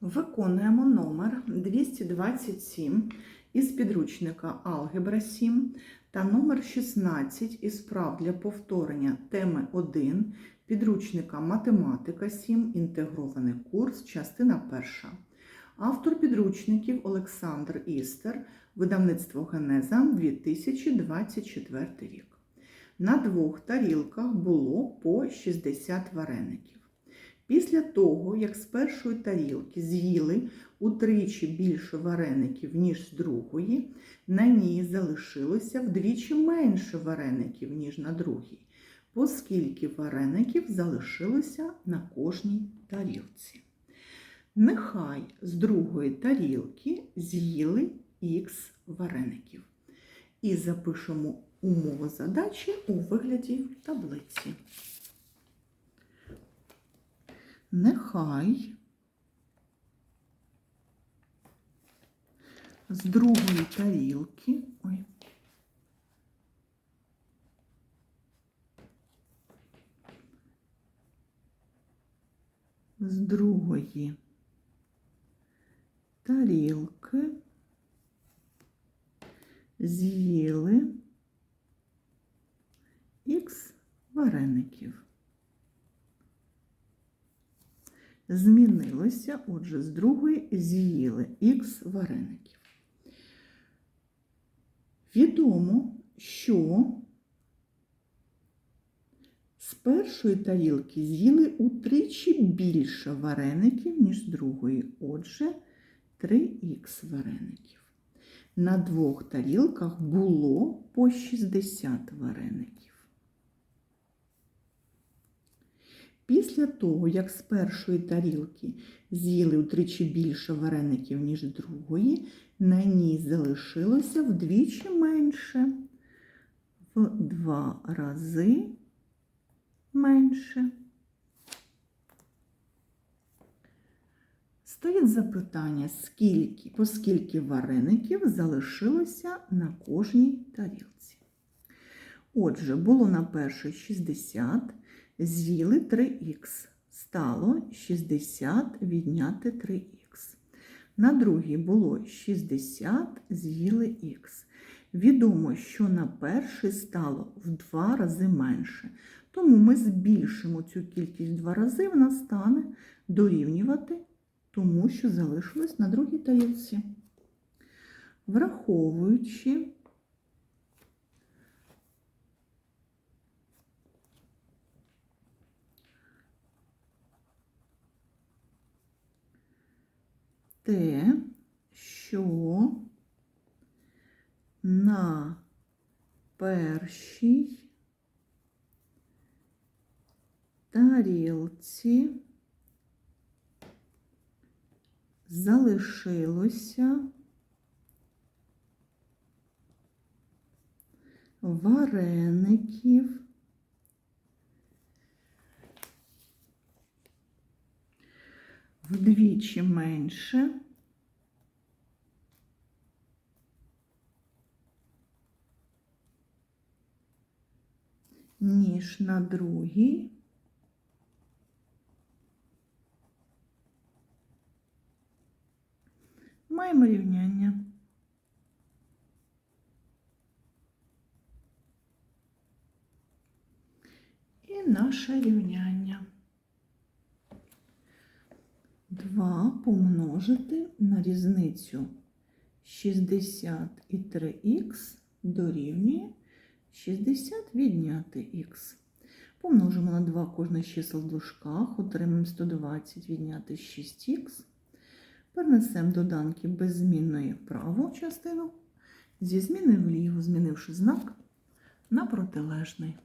Виконуємо номер 227 із підручника Алгебра 7 та номер 16 із прав для повторення теми 1 підручника Математика 7. Інтегрований курс, частина 1. Автор підручників Олександр Істер, видавництво Генеза 2024 рік. На двох тарілках було по 60 вареників. Після того, як з першої тарілки з'їли утричі більше вареників, ніж з другої, на ній залишилося вдвічі менше вареників, ніж на другій, оскільки вареників залишилося на кожній тарілці. Нехай з другої тарілки з'їли х вареників. І запишемо умову задачі у вигляді таблиці. Нехай з другої тарілки. Ой. З другої тарілки з'їли х вареників. Змінилося, отже, з другої з'їли х вареників. Відомо, що з першої тарілки з'їли утричі більше вареників, ніж з другої. Отже, 3х вареників. На двох тарілках було по 60 вареників. Після того, як з першої тарілки з'їли утричі більше вареників, ніж другої, на ній залишилося вдвічі менше, в два рази менше. Стоїть запитання, скільки, по вареників залишилося на кожній тарілці. Отже, було на першій 60, з'їли 3х. Стало 60 відняти 3х. На другій було 60, з'їли х. Відомо, що на перший стало в два рази менше. Тому ми збільшимо цю кількість в два рази, вона стане дорівнювати тому, що залишилось на другій тарілці. Враховуючи те, що на першій тарілці залишилося вареників вдвічі менше, ніж на другій. Маємо рівняння. І наше рівняння. 2 помножити на різницю 60 і 3х дорівнює 60 відняти х. Помножимо на 2 кожне число в дужках, отримаємо 120 відняти 6х. Перенесемо доданки без змінної в праву частину, зі зміни вліву, змінивши знак на протилежний.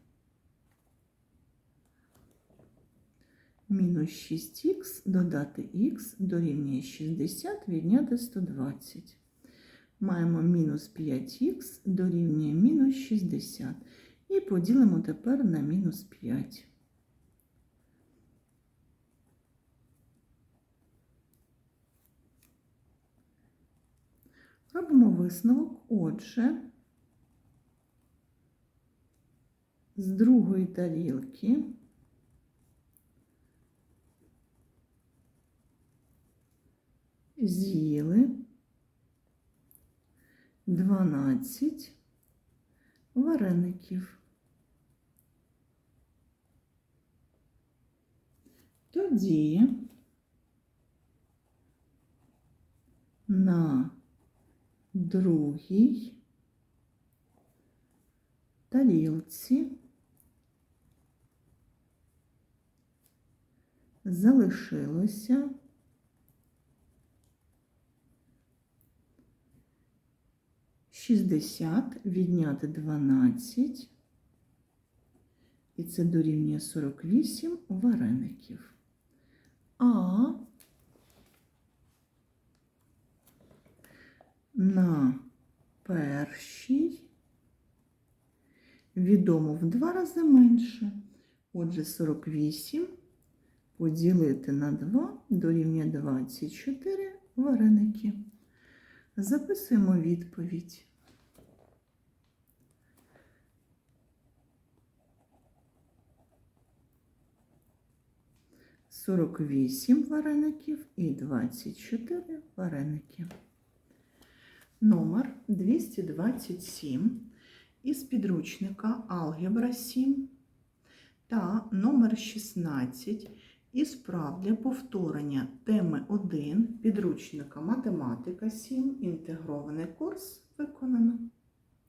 Мінус 6х додати х дорівнює 60 відняти 120. Маємо мінус 5х дорівнює мінус 60. І поділимо тепер на мінус 5. Робимо висновок. Отже, з другої тарілки з'їли 12 вареників. Тоді на другій тарілці залишилося шістдесят відняти дванадцять, і це дорівнює сорок вісім вареників. А на першій відомо в два рази менше. Отже, 48 поділити на 2 дорівнює 24 вареники. Записуємо відповідь. Сорок вісім вареників і 24 вареники. Номер 227 із підручника Алгебра 7 та номер 16 із прав для повторення теми 1 підручника Математика 7. Інтегрований курс виконано.